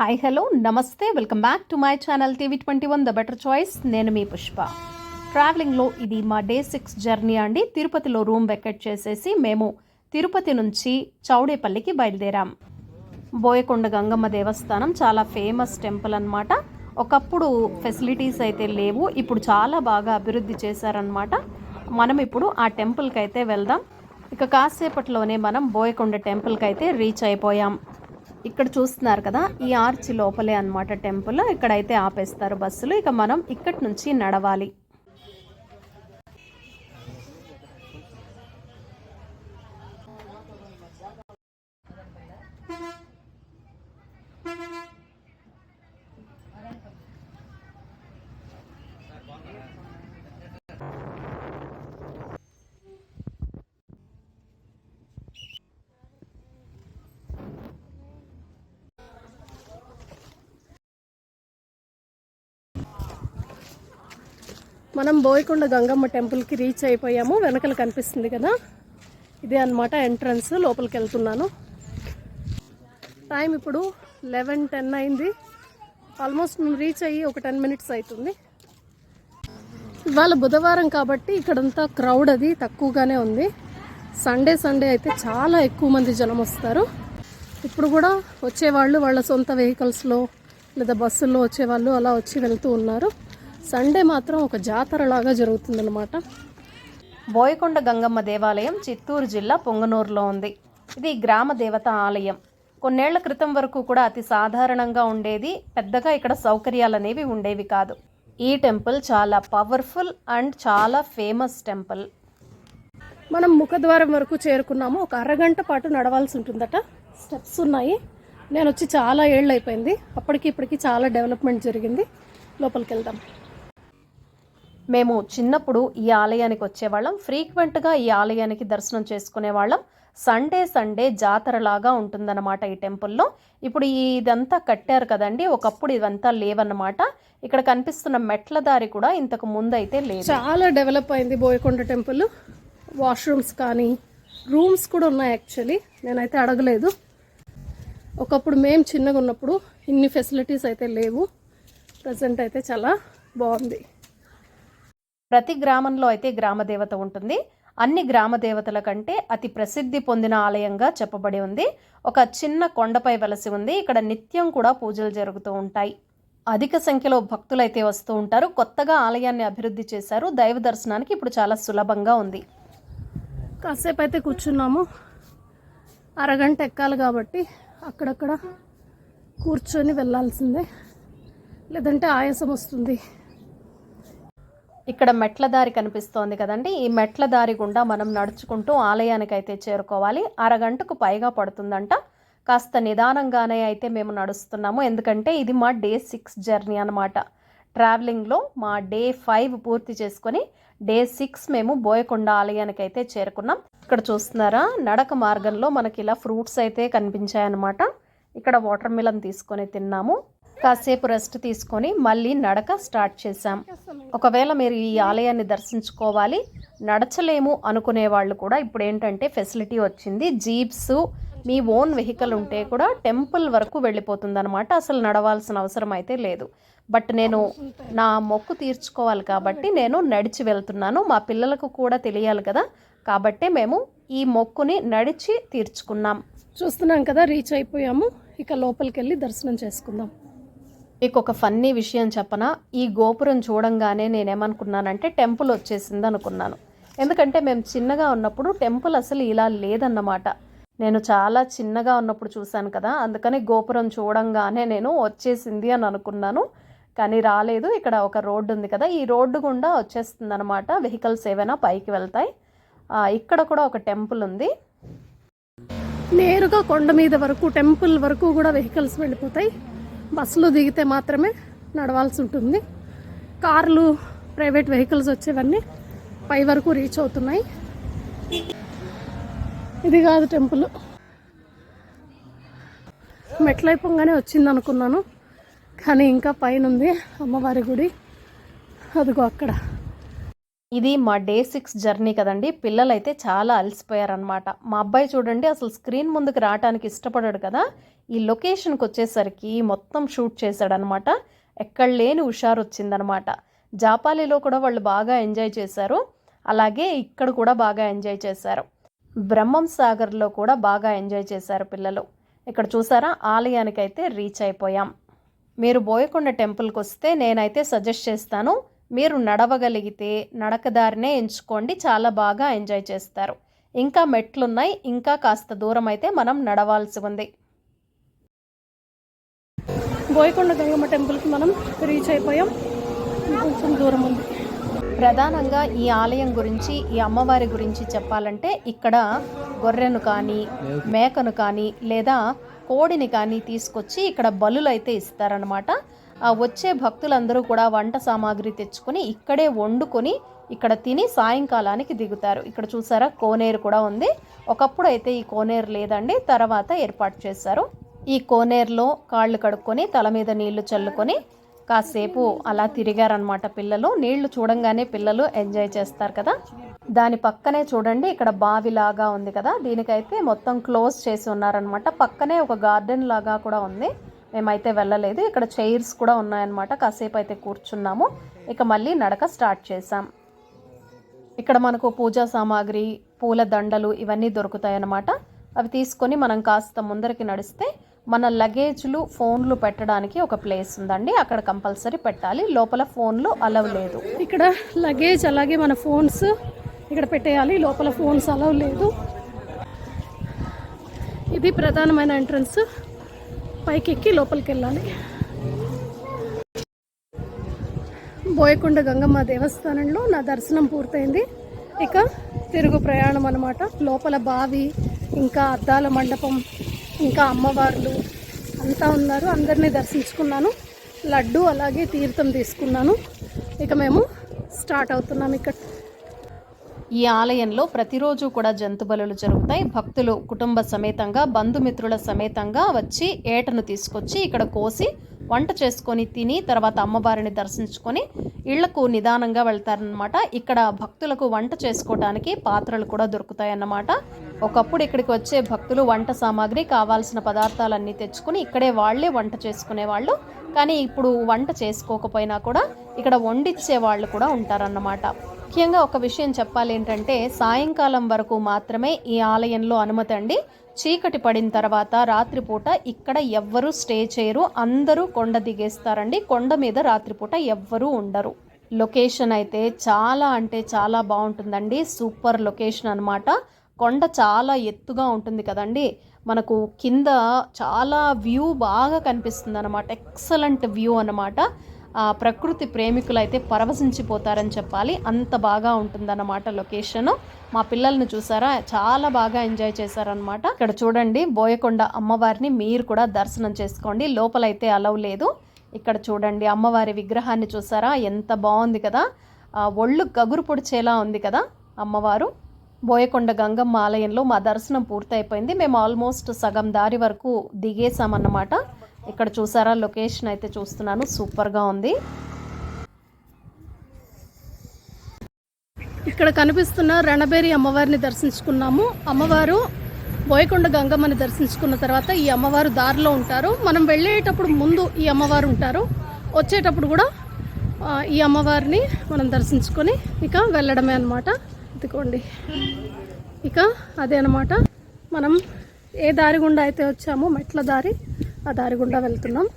Hi hello నమస్తే welcome back to my channel TV twenty one the better choice నేను మీ పుష్ప. ట్రావెలింగ్లో ఇది మా డే సిక్స్ జర్నీ అండి. తిరుపతిలో రూమ్ వెకెట్ చేసేసి మేము తిరుపతి నుంచి చౌడేపల్లికి బయలుదేరాం. బోయకొండ గంగమ్మ దేవస్థానం చాలా ఫేమస్ టెంపుల్ అన్నమాట. ఒకప్పుడు ఫెసిలిటీస్ అయితే లేవు ఇప్పుడు చాలా బాగా అభివృద్ధి చేశారనమాట మనం ఇప్పుడు ఆ టెంపుల్కి అయితే వెళ్దాం. ఇక కాసేపట్లోనే మనం బోయకొండ టెంపుల్కి అయితే రీచ్ అయిపోయాం. ఇక్కడ చూస్తున్నారు కదా ఈ ఆర్చ్ లోపలే అన్నమాట టెంపుల్. ఇక్కడైతే ఆపేస్తారు బస్సులు. ఇక మనం ఇక్కడి నుంచి నడవాలి. మనం బోయకొండ గంగమ్మ టెంపుల్కి రీచ్ అయిపోయాము. వెనకలు కనిపిస్తుంది కదా? ఇదే అన్నమాట ఎంట్రన్స్. లోపలికి వెళ్తున్నాను. టైం ఇప్పుడు లెవెన్ టెన్ అయింది. ఆల్మోస్ట్ మేము రీచ్ అయ్యి ఒక టెన్ మినిట్స్ అవుతుంది. ఇవాళ బుధవారం కాబట్టి ఇక్కడంతా క్రౌడ్ అది తక్కువగానే ఉంది. సండే సండే అయితే చాలా ఎక్కువ మంది జనం వస్తారు. ఇప్పుడు కూడా వచ్చేవాళ్ళు వాళ్ళ సొంత వెహికల్స్లో లేదా బస్సుల్లో వచ్చేవాళ్ళు అలా వచ్చి వెళ్తూ ఉన్నారు. సండే మాత్రం ఒక జాతర లాగా జరుగుతుందన్నమాట. బోయకొండ గంగమ్మ దేవాలయం చిత్తూరు జిల్లా పొంగనూరులో ఉంది. ఇది గ్రామ దేవత ఆలయం. కొన్నేళ్ళ క్రితం వరకు కూడా అతి సాధారణంగా ఉండేది పెద్దగా ఇక్కడ సౌకర్యాలు అనేవి ఉండేవి కాదు. ఈ టెంపుల్ చాలా పవర్ఫుల్ అండ్ చాలా ఫేమస్ టెంపుల్. మనం ముఖద్వారం వరకు చేరుకున్నాము. ఒక అరగంట పాటు నడవాల్సి ఉంటుందట. స్టెప్స్ ఉన్నాయి. నేను వచ్చి చాలా ఏళ్ళు అయిపోయింది. అప్పటికి ఇప్పటికి చాలా డెవలప్మెంట్ జరిగింది. లోపలికి వెళ్దాం. మేము చిన్నప్పుడు ఈ ఆలయానికి వచ్చేవాళ్ళం. ఫ్రీక్వెంట్గా ఈ ఆలయానికి దర్శనం చేసుకునేవాళ్ళం. సండే సండే జాతరలాగా ఉంటుందన్నమాట ఈ టెంపుల్లో. ఇప్పుడు ఇదంతా కట్టారు కదండి ఒకప్పుడు ఇదంతా లేవన్నమాట. ఇక్కడ కనిపిస్తున్న మెట్ల దారి కూడా ఇంతకు ముందు అయితే లేదు. చాలా డెవలప్ అయింది బోయకొండ టెంపుల్. వాష్రూమ్స్ కానీ రూమ్స్ కూడా ఉన్నాయి యాక్చువల్లీ. నేనైతే అడగలేదు. ఒకప్పుడు మేము చిన్నగా ఉన్నప్పుడు ఇన్ని ఫెసిలిటీస్ అయితే లేవు. ప్రజెంట్ అయితే చాలా బాగుంది. ప్రతి గ్రామంలో అయితే గ్రామ దేవత ఉంటుంది. అన్ని గ్రామ దేవతల కంటే అతి ప్రసిద్ధి పొందిన ఆలయంగా చెప్పబడి ఉంది. ఒక చిన్న కొండపై వెలసి ఉంది. ఇక్కడ నిత్యం కూడా పూజలు జరుగుతూ ఉంటాయి. అధిక సంఖ్యలో భక్తులైతే వస్తూ ఉంటారు. కొత్తగా ఆలయాన్ని అభివృద్ధి చేశారు. దైవ దర్శనానికి ఇప్పుడు చాలా సులభంగా ఉంది. కాసేపు అయితే కూర్చున్నాము. అరగంట ఎక్కాలి కాబట్టి అక్కడక్కడ కూర్చొని వెళ్ళాల్సిందే. లేదంటే ఆయాసం వస్తుంది. ఇక్కడ మెట్ల దారి కనిపిస్తోంది కదండి. ఈ మెట్ల దారి గుండా మనం నడుచుకుంటూ ఆలయానికి అయితే చేరుకోవాలి. అరగంటకు పైగా పడుతుందంట. కాస్త నిదానంగానే అయితే మేము నడుస్తున్నాము. ఎందుకంటే ఇది మా డే సిక్స్ జర్నీ అనమాట ట్రావెలింగ్లో మా డే ఫైవ్ పూర్తి చేసుకొని డే సిక్స్ మేము బోయకొండ ఆలయానికి అయితే చేరుకున్నాం. ఇక్కడ చూస్తున్నారా? నడక మార్గంలో మనకి ఇలా ఫ్రూట్స్ అయితే కనిపించాయన్నమాట. ఇక్కడ వాటర్ మిలన్ తీసుకొని తిన్నాము. కాసేపు రెస్ట్ తీసుకొని మళ్ళీ నడక స్టార్ట్ చేశాం. ఒకవేళ మీరు ఈ ఆలయాన్ని దర్శించుకోవాలి నడచలేము అనుకునే వాళ్ళు కూడా ఇప్పుడు ఏంటంటే ఫెసిలిటీ వచ్చింది. జీప్స్ మీ ఓన్ వెహికల్ ఉంటే కూడా టెంపుల్ వరకు వెళ్ళిపోతుందనమాట అసలు నడవాల్సిన అవసరం అయితే లేదు. బట్ నేను నా మొక్కు తీర్చుకోవాలి కాబట్టి నేను నడిచి వెళ్తున్నాను. మా పిల్లలకు కూడా తెలియాలి కదా. కాబట్టే మేము ఈ మొక్కుని నడిచి తీర్చుకున్నాం. చూస్తున్నాం కదా రీచ్ అయిపోయాము. ఇక లోపలికి వెళ్ళి దర్శనం చేసుకుందాం. మీకు ఒక ఫన్నీ విషయం చెప్పన? ఈ గోపురం చూడంగానే నేనేమనుకున్నానంటే టెంపుల్ వచ్చేసింది అనుకున్నాను ఎందుకంటే మేము చిన్నగా ఉన్నప్పుడు టెంపుల్ అసలు ఇలా లేదన్నమాట. నేను చాలా చిన్నగా ఉన్నప్పుడు చూశాను కదా అందుకని గోపురం చూడంగానే నేను వచ్చేసింది అని అనుకున్నాను. కానీ రాలేదు ఇక్కడ ఒక రోడ్డు ఉంది కదా ఈ రోడ్డు గుండా వచ్చేస్తుంది అనమాట వెహికల్స్ ఏవైనా పైకి వెళ్తాయి. ఇక్కడ కూడా ఒక టెంపుల్ ఉంది. నేరుగా కొండ మీద వరకు టెంపుల్ వరకు కూడా వెహికల్స్ వెళ్ళిపోతాయి. బస్సులు దిగితే మాత్రమే నడవాల్సి ఉంటుంది. కార్లు ప్రైవేట్ వెహికల్స్ వచ్చేవన్నీ పై వరకు రీచ్ అవుతున్నాయి. ఇది కాదు టెంపుల్. మెట్లైపోగానే వచ్చింది అనుకున్నాను కానీ ఇంకా పైన ఉంది అమ్మవారి గుడి. అదిగో అక్కడ. ఇది మా డే సిక్స్ జర్నీ కదండి. పిల్లలైతే చాలా అలసిపోయారనమాట మా అబ్బాయి చూడండి అసలు స్క్రీన్ ముందుకు రావడానికి ఇష్టపడాడు కదా. ఈ లొకేషన్కి వచ్చేసరికి మొత్తం షూట్ చేశాడనమాట ఎక్కడ లేని హుషారు వచ్చిందనమాట జాపాలిలో కూడా వాళ్ళు బాగా ఎంజాయ్ చేశారు. అలాగే ఇక్కడ కూడా బాగా ఎంజాయ్ చేశారు. బ్రహ్మం సాగర్లో కూడా బాగా ఎంజాయ్ చేశారు పిల్లలు. ఇక్కడ చూసారా ఆలయానికి అయితే రీచ్ అయిపోయాం. మీరు బోయకొండ టెంపుల్కి వస్తే నేనైతే సజెస్ట్ చేస్తాను. మీరు నడవగలిగితే నడకదారినే ఎంచుకోండి చాలా బాగా ఎంజాయ్ చేస్తారు. ఇంకా మెట్లున్నాయి ఇంకా కాస్త దూరం అయితే మనం నడవాల్సి ఉంది. బోయకొండ గంగమ్మ టెంపుల్కి మనం రీచ్ అయిపోయాం. కొంచెం దూరం ఉంది. ప్రధానంగా ఈ ఆలయం గురించి ఈ అమ్మవారి గురించి చెప్పాలంటే ఇక్కడ గొర్రెను కానీ మేకను కానీ లేదా కోడిని కానీ తీసుకొచ్చి ఇక్కడ బలులు అయితే ఇస్తారనమాట వచ్చే భక్తులందరూ కూడా వంట సామాగ్రి తెచ్చుకొని ఇక్కడే వండుకొని ఇక్కడ తిని సాయంకాలానికి దిగుతారు. ఇక్కడ చూసారా? కోనేరు కూడా ఉంది. ఒకప్పుడు అయితే ఈ కోనేరు లేదండి. తర్వాత ఏర్పాటు చేశారు. ఈ కోనేరులో కాళ్ళు కడుక్కొని తల మీద నీళ్ళు చల్లుకొని కాసేపు అలా తిరిగారనమాట పిల్లలు. నీళ్ళు చూడంగానే పిల్లలు ఎంజాయ్ చేస్తారు కదా. దాని పక్కనే చూడండి ఇక్కడ బావి లాగా ఉంది కదా. దీనికైతే మొత్తం క్లోజ్ చేసి ఉన్నారనమాట పక్కనే ఒక గార్డెన్ లాగా కూడా ఉంది. మేమైతే వెళ్ళలేదు. ఇక్కడ చైర్స్ కూడా ఉన్నాయన్నమాట. కాసేపు అయితే కూర్చున్నాము. ఇక మళ్ళీ నడక స్టార్ట్ చేసాం ఇక్కడ మనకు పూజా సామాగ్రి పూల దండలు ఇవన్నీ దొరుకుతాయన్నమాట. అవి తీసుకొని మనం కాస్త ముందరికి నడిస్తే మన లగేజ్లు ఫోన్లు పెట్టడానికి ఒక ప్లేస్ ఉందండి. అక్కడ కంపల్సరీ పెట్టాలి. లోపల ఫోన్లు అలవ్ లేదు. ఇక్కడ లగేజ్ అలాగే మన ఫోన్స్ ఇక్కడ పెట్టేయాలి. లోపల ఫోన్స్ అలవ్ లేదు. ఇది ప్రధానమైన ఎంట్రన్స్. పైకి ఎక్కి లోపలికి వెళ్ళాలి బోయకొండ గంగమ్మ దేవస్థానంలో నా దర్శనం పూర్తయింది. ఇక తిరుగు ప్రయాణం అనమాట లోపల బావి ఇంకా అద్దాల మండపం ఇంకా అమ్మవార్లు అంతా ఉన్నారు. అందరినీ దర్శించుకున్నాను. లడ్డు అలాగే తీర్థం తీసుకున్నాను. ఇక మేము స్టార్ట్ అవుతున్నాం ఇక్కడ. ఈ ఆలయంలో ప్రతిరోజు కూడా జంతు బలులు జరుగుతాయి. భక్తులు కుటుంబ సమేతంగా బంధుమిత్రుల సమేతంగా వచ్చి ఏటను తీసుకొచ్చి ఇక్కడ కోసి వంట చేసుకొని తిని తర్వాత అమ్మవారిని దర్శించుకొని ఇళ్ళకు నిదానంగా వెళ్తారనమాట ఇక్కడ భక్తులకు వంట చేసుకోవడానికి పాత్రలు కూడా దొరుకుతాయి అన్నమాట ఒకప్పుడు ఇక్కడికి వచ్చే భక్తులు వంట సామాగ్రి కావాల్సిన పదార్థాలన్నీ తెచ్చుకుని ఇక్కడే వాళ్ళే వంట చేసుకునే వాళ్ళు కానీ ఇప్పుడు వంట చేసుకోకపోయినా కూడా ఇక్కడ వండిచ్చే వాళ్ళు కూడా ఉంటారన్నమాట. ముఖ్యంగా ఒక విషయం చెప్పాలి ఏంటంటే సాయంకాలం వరకు మాత్రమే ఈ ఆలయంలో అనుమతి అండి చీకటి పడిన తర్వాత రాత్రిపూట ఇక్కడ ఎవ్వరూ స్టే చేయరు. అందరూ కొండ దిగేస్తారండి. కొండ మీద రాత్రిపూట ఎవ్వరూ ఉండరు. లొకేషన్ అయితే చాలా అంటే చాలా బాగుంటుందండి. సూపర్ లొకేషన్ అనమాట కొండ చాలా ఎత్తుగా ఉంటుంది కదండి. మనకు కింద చాలా వ్యూ బాగా కనిపిస్తుంది అనమాట ఎక్సలెంట్ వ్యూ అనమాట ప్రకృతి ప్రేమికులు అయితే పరవశించిపోతారని చెప్పాలి. అంత బాగా ఉంటుందన్నమాట లొకేషన్. మా పిల్లల్ని చూసారా? చాలా బాగా ఎంజాయ్ చేశారనమాట ఇక్కడ చూడండి బోయకొండ అమ్మవారిని మీరు కూడా దర్శనం చేసుకోండి. లోపలైతే అలవ్ లేదు. ఇక్కడ చూడండి అమ్మవారి విగ్రహాన్ని చూసారా? ఎంత బాగుంది కదా? ఒళ్ళు గగురు పొడిచేలా ఉంది కదా అమ్మవారు. బోయకొండ గంగమ్మ ఆలయంలో మా దర్శనం పూర్తయిపోయింది. మేము ఆల్మోస్ట్ సగం దారి వరకు దిగేసామన్నమాట ఇక్కడ చూసారా? లొకేషన్ అయితే చూస్తున్నాను. సూపర్గా ఉంది. ఇక్కడ కనిపిస్తున్న రణబేరి అమ్మవారిని దర్శించుకున్నాము. అమ్మవారు బోయకొండ గంగమ్మని దర్శించుకున్న తర్వాత ఈ అమ్మవారు దారిలో ఉంటారు. మనం వెళ్ళేటప్పుడు ముందు ఈ అమ్మవారు ఉంటారు. వచ్చేటప్పుడు కూడా ఈ అమ్మవారిని మనం దర్శించుకొని ఇక వెళ్ళడమే అనమాట ఎత్తుకోండి ఇక అదే అనమాట మనం ఏ దారి గుండా అయితే వచ్చామో మెట్ల దారి ఆ దారి గుండా వెళ్తున్నాం.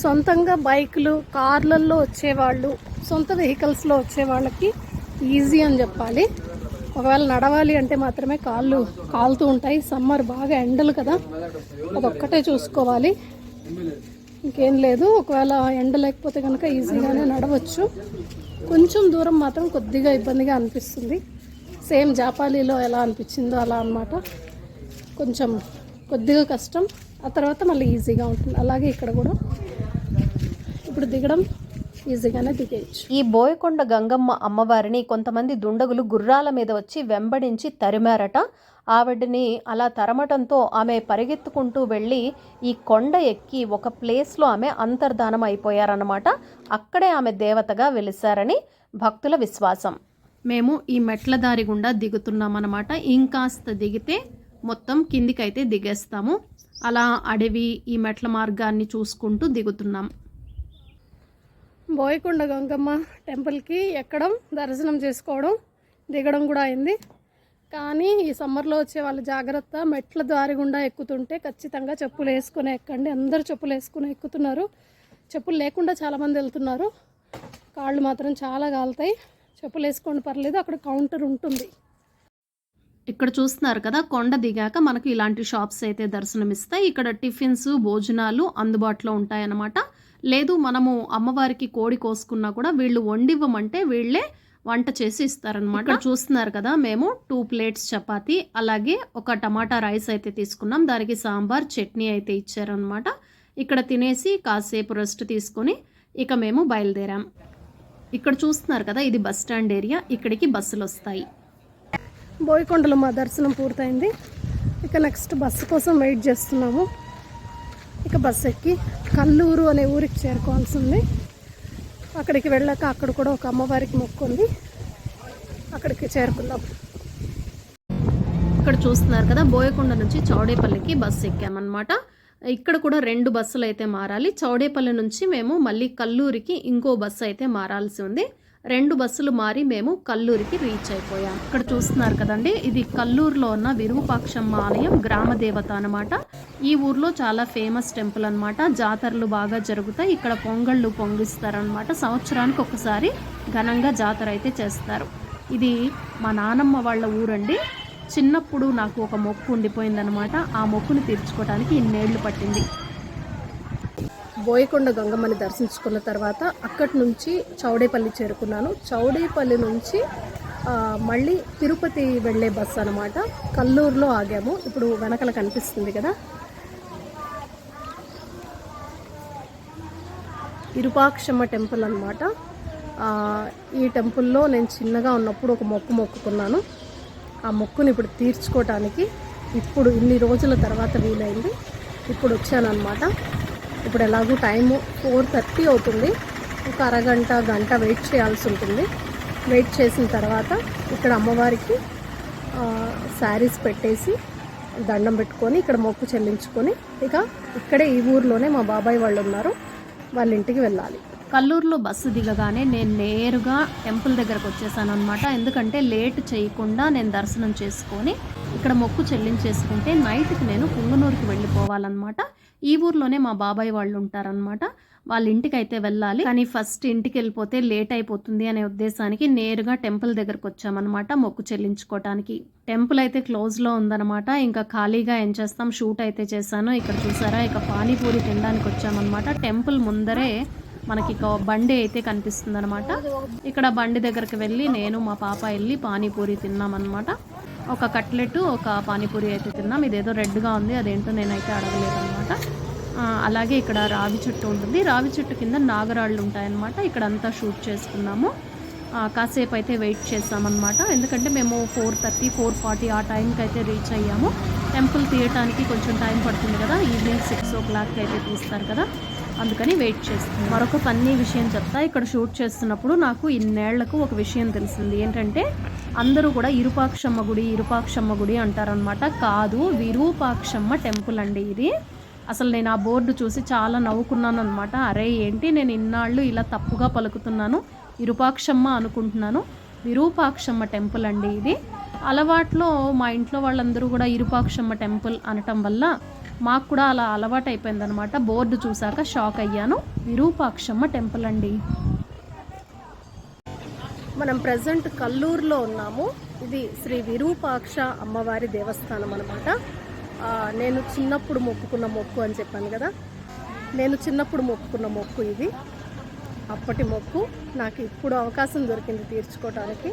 సొంతంగా బైకులు కార్లల్లో వచ్చేవాళ్ళు సొంత వెహికల్స్లో వచ్చే వాళ్ళకి ఈజీ అని చెప్పాలి. ఒకవేళ నడవాలి అంటే మాత్రమే కాళ్ళు కాలుతూ ఉంటాయి. సమ్మర్ బాగా ఎండలు కదా. అదొక్కటే చూసుకోవాలి. ఇంకేం లేదు. ఒకవేళ ఎండ లేకపోతే కనుక ఈజీగానే నడవచ్చు. కొంచెం దూరం మాత్రం కొద్దిగా ఇబ్బందిగా అనిపిస్తుంది. సేమ్ జాపాలీలో ఎలా అనిపించిందో అలా అన్నమాట. కొంచెం కొద్దిగా కష్టం. ఆ తర్వాత మళ్ళీ ఈజీగా ఉంటుంది. అలాగే ఇక్కడ కూడా ఇప్పుడు దిగడం ఈజీగానే దిగేయచ్చు. ఈ బోయకొండ గంగమ్మ అమ్మవారిని కొంతమంది దుండగులు గుర్రాల మీద వచ్చి వెంబడించి తరిమారట. ఆవిడని అలా తరమటంతో ఆమె పరిగెత్తుకుంటూ వెళ్ళి ఈ కొండ ఎక్కి ఒక ప్లేస్లో ఆమె అంతర్ధానం అయిపోయారన్నమాట. అక్కడే ఆమె దేవతగా వెలిసారని భక్తుల విశ్వాసం. మేము ఈ మెట్ల దారి గుండా దిగుతున్నాం అన్నమాట ఇంకాస్త దిగితే మొత్తం కిందికైతే దిగేస్తాము. అలా అడవి ఈ మెట్ల మార్గాన్ని చూసుకుంటూ దిగుతున్నాం. బోయకొండ గంగమ్మ టెంపుల్కి ఎక్కడం దర్శనం చేసుకోవడం దిగడం కూడా అయింది. కానీ ఈ సమ్మర్లో వచ్చే వాళ్ళ జాగ్రత్త మెట్ల దారి గుండా ఎక్కుతుంటే ఖచ్చితంగా చెప్పులు వేసుకుని ఎక్కండి. అందరు చెప్పులు వేసుకుని ఎక్కుతున్నారు. చెప్పులు లేకుండా చాలామంది వెళ్తున్నారు. కాళ్ళు మాత్రం చాలా కాలుతాయి. చెప్పులు వేసుకోండి పర్లేదు అక్కడ కౌంటర్ ఉంటుంది. ఇక్కడ చూస్తున్నారు కదా కొండ దిగాక మనకు ఇలాంటి షాప్స్ అయితే దర్శనమిస్తాయి. ఇక్కడ టిఫిన్స్ భోజనాలు అందుబాటులో ఉంటాయన్నమాట. లేదు మనము అమ్మవారికి కోడి కోసుకున్నా కూడా వీళ్ళు వండివ్వమంటే వీళ్ళే వంట చేసి ఇస్తారనమాట ఇక్కడ చూస్తున్నారు కదా మేము టూ ప్లేట్స్ చపాతీ అలాగే ఒక టమాటా రైస్ అయితే తీసుకున్నాం. దానికి సాంబార్ చట్నీ అయితే ఇచ్చారనమాట ఇక్కడ తినేసి కాసేపు రెస్ట్ తీసుకొని ఇక మేము బయలుదేరాం. ఇక్కడ చూస్తున్నారు కదా ఇది బస్ స్టాండ్ ఏరియా. ఇక్కడికి బస్సులు వస్తాయి బోయకొండలో మా దర్శనం పూర్తయింది. ఇక నెక్స్ట్ బస్సు కోసం వెయిట్ చేస్తున్నాము. ఇక బస్సు ఎక్కి కల్లూరు అనే ఊరికి చేరుకోవాల్సి ఉంది. అక్కడికి వెళ్ళాక అక్కడ కూడా ఒక అమ్మవారికి మొక్కుంది అక్కడికి చేరుకుందాం. ఇక్కడ చూస్తున్నారు కదా బోయకొండ నుంచి చౌడేపల్లికి బస్సు ఎక్కామన్నమాట. ఇక్కడ కూడా రెండు బస్సులు అయితే మారాలి. చౌడేపల్లి నుంచి మేము మళ్ళీ కల్లూరికి ఇంకో బస్సు అయితే మారాల్సి ఉంది. రెండు బస్సులు మారి మేము కల్లూరికి రీచ్ అయిపోయాం. ఇక్కడ చూస్తున్నారు కదండి ఇది కల్లూరులో ఉన్న విరూపాక్షమ్మ ఆలయం గ్రామ దేవత అనమాట ఈ ఊర్లో చాలా ఫేమస్ టెంపుల్ అన్నమాట. జాతరలు బాగా జరుగుతాయి. ఇక్కడ పొంగళ్ళు పొంగిస్తారనమాట సంవత్సరానికి ఒకసారి ఘనంగా జాతర అయితే చేస్తారు. ఇది మా నానమ్మ వాళ్ళ ఊరండి. చిన్నప్పుడు నాకు ఒక మొక్కు ఉండిపోయిందనమాట ఆ మొక్కుని తీర్చుకోవడానికి ఇన్నేళ్ళు పట్టింది. బోయకొండ గంగమ్మని దర్శించుకున్న తర్వాత అక్కడి నుంచి చౌడేపల్లి చేరుకున్నాను. చౌడేపల్లి నుంచి మళ్ళీ తిరుపతి వెళ్ళే బస్సు అనమాట కల్లూరులో ఆగాము. ఇప్పుడు వెనకల కనిపిస్తుంది కదా. విరూపాక్షమ్మ టెంపుల్ అనమాట ఈ టెంపుల్లో నేను చిన్నగా ఉన్నప్పుడు ఒక మొక్కు మొక్కుకున్నాను. ఆ మొక్కుని ఇప్పుడు తీర్చుకోవటానికి ఇప్పుడు ఇన్ని రోజుల తర్వాత వీలైంది. ఇప్పుడు వచ్చానమాట ఇప్పుడు ఎలాగూ టైము ఫోర్ థర్టీ అవుతుంది. ఒక అరగంట గంట వెయిట్ చేయాల్సి ఉంటుంది. వెయిట్ చేసిన తర్వాత ఇక్కడ అమ్మవారికి శారీస్ పెట్టేసి దండం పెట్టుకొని ఇక్కడ మొక్కు చెల్లించుకొని ఇక ఇక్కడే ఈ ఊర్లోనే మా బాబాయ్ వాళ్ళు ఉన్నారు. వాళ్ళ ఇంటికి వెళ్ళాలి. కల్లూరులో బస్సు దిగగానే నేను నేరుగా టెంపుల్ దగ్గరకు వచ్చేసాను అనమాట ఎందుకంటే లేట్ చేయకుండా నేను దర్శనం చేసుకొని ఇక్కడ మొక్కు చెల్లించేసుకుంటే నైట్కి నేను పుంగనూరుకి వెళ్ళిపోవాలన్నమాట. ఈ ఊర్లోనే మా బాబాయ్ వాళ్ళు ఉంటారనమాట వాళ్ళ ఇంటికి అయితే వెళ్ళాలి. కానీ ఫస్ట్ ఇంటికి వెళ్ళిపోతే లేట్ అయిపోతుంది అనే ఉద్దేశానికి నేరుగా టెంపుల్ దగ్గరకు వచ్చామన్నమాట మొక్కు చెల్లించుకోవటానికి టెంపుల్ అయితే క్లోజ్లో ఉందన్నమాట. ఇంకా ఖాళీగా ఏం చేస్తాం? షూట్ అయితే చేశాను. ఇక్కడ చూసారా? ఇక పానీపూరి తినడానికి వచ్చామన్నమాట. టెంపుల్ ముందరే మనకి ఇక బండి అయితే కనిపిస్తుంది అనమాట ఇక్కడ బండి దగ్గరికి వెళ్ళి నేను మా పాప వెళ్ళి పానీపూరి తిన్నామన్నమాట. ఒక కట్లెట్ ఒక పానీపూరి అయితే తిన్నాం. ఇదేదో రెడ్గా ఉంది అదేంటో నేనైతే అడగలేదన్నమాట. అలాగే ఇక్కడ రావి చెట్టు ఉంటుంది. రావి చెట్టు కింద నాగరాళ్ళు ఉంటాయన్నమాట. ఇక్కడ అంతా షూట్ చేసుకున్నాము. కాసేపు అయితే వెయిట్ చేసామన్నమాట ఎందుకంటే మేము ఫోర్ థర్టీ ఫోర్ ఫార్టీ ఆ టైంకి అయితే రీచ్ అయ్యాము. టెంపుల్ తీయటానికి కొంచెం టైం పడుతుంది కదా. ఈవినింగ్ సిక్స్ ఓ క్లాక్కి అయితే తీస్తారు కదా. అందుకని వెయిట్ చేస్తుంది మరొక ఫన్నీ విషయం చెప్తా. ఇక్కడ షూట్ చేస్తున్నప్పుడు నాకు ఇన్నేళ్ళకు ఒక విషయం తెలిసింది. ఏంటంటే అందరూ కూడా ఇరుపాక్షమ్మ గుడి ఇరుపాక్షమ్మ గుడి అంటారనమాట కాదు విరూపాక్షమ్మ టెంపుల్ అండి ఇది. అసలు నేను ఆ బోర్డు చూసి చాలా నవ్వుకున్నాను అనమాట అరే ఏంటి? నేను ఇన్నాళ్ళు ఇలా తప్పుగా పలుకుతున్నాను. ఇరుపాక్షమ్మ అనుకుంటున్నాను. విరూపాక్షమ్మ టెంపుల్ అండి ఇది. అలవాట్లో మా ఇంట్లో వాళ్ళందరూ కూడా ఇరుపాక్షమ్మ టెంపుల్ అనటం వల్ల మాకు కూడా అలా అలవాటు అయిపోయిందనమాట బోర్డు చూశాక షాక్ అయ్యాను. విరూపాక్షమ్మ టెంపుల్ అండి. మనం ప్రజెంట్ కల్లూరులో ఉన్నాము. ఇది శ్రీ విరూపాక్ష అమ్మవారి దేవస్థానం అనమాట నేను చిన్నప్పుడు మొక్కుకున్న మొక్కు అని చెప్పాను కదా. నేను చిన్నప్పుడు మొక్కుకున్న మొక్కు ఇది. అప్పటి మొక్కు నాకు ఇప్పుడు అవకాశం దొరికింది తీర్చుకోవడానికి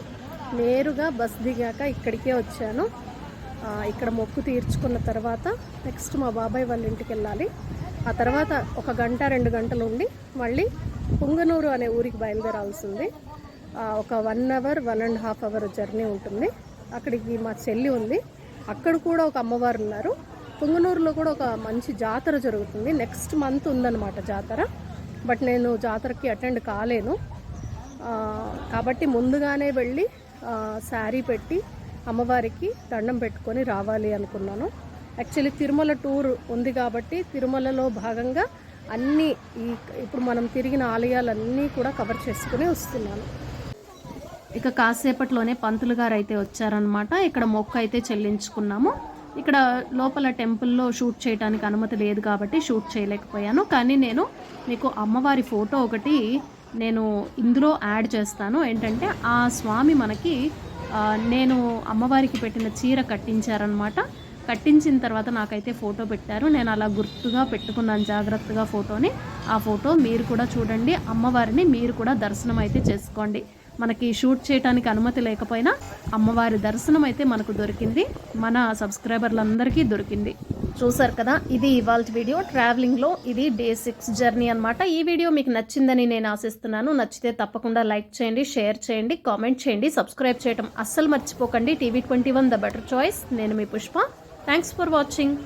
నేరుగా బస్ దిగాక ఇక్కడికే వచ్చాను. ఇక్కడ మొక్కు తీర్చుకున్న తర్వాత నెక్స్ట్ మా బాబాయ్ వాళ్ళ ఇంటికి వెళ్ళాలి. ఆ తర్వాత ఒక గంట రెండు గంటలు ఉండి మళ్ళీ పుంగనూరు అనే ఊరికి బయలుదేరాల్సింది. ఒక one hour one and half hour journey ఉంటుంది. అక్కడికి మా చెల్లి ఉంది. అక్కడ కూడా ఒక అమ్మవారు ఉన్నారు. పుంగనూరులో కూడా ఒక మంచి జాతర జరుగుతుంది. నెక్స్ట్ మంత్ ఉందన్నమాట జాతర. బట్ నేను జాతరకి అటెండ్ కాలేను. కాబట్టి ముందుగానే వెళ్ళి శారీ పెట్టి అమ్మవారికి దండం పెట్టుకొని రావాలి అనుకున్నాను. యాక్చువల్లీ తిరుమల టూర్ ఉంది కాబట్టి తిరుమలలో భాగంగా అన్నీ ఈ ఇప్పుడు మనం తిరిగిన ఆలయాలన్నీ కూడా కవర్ చేసుకుని వస్తున్నాను. ఇక కాసేపట్లోనే పంతులు గారు అయితే వచ్చారనమాట ఇక్కడ మొక్క అయితే చెల్లించుకున్నాము. ఇక్కడ లోపల టెంపుల్లో షూట్ చేయడానికి అనుమతి లేదు కాబట్టి షూట్ చేయలేకపోయాను. కానీ నేను మీకు అమ్మవారి ఫోటో ఒకటి నేను ఇందులో యాడ్ చేస్తాను. ఏంటంటే ఆ స్వామి మనకి నేను అమ్మవారికి పెట్టిన చీర కట్టించారనమాట కట్టించిన తర్వాత నాకైతే ఫోటో పెట్టారు. నేను అలా గుర్తుగా పెట్టుకున్నాను జాగ్రత్తగా ఫోటోని. ఆ ఫోటో మీరు కూడా చూడండి. అమ్మవారిని మీరు కూడా దర్శనం అయితే చేసుకోండి. మనకి షూట్ చేయడానికి అనుమతి లేకపోయినా అమ్మవారి దర్శనం అయితే మనకు దొరికింది. మన సబ్స్క్రైబర్లందరికీ దొరికింది. చూసారు కదా ఇది ఇవాళ వీడియో. ట్రావెలింగ్లో ఇది డే సిక్స్ జర్నీ అనమాట ఈ వీడియో మీకు నచ్చిందని నేను ఆశిస్తున్నాను. నచ్చితే తప్పకుండా లైక్ చేయండి షేర్ చేయండి కామెంట్ చేయండి సబ్స్క్రైబ్ చేయడం అస్సలు మర్చిపోకండి. TV twenty one the better choice. నేను మీ పుష్ప. Thanks for watching.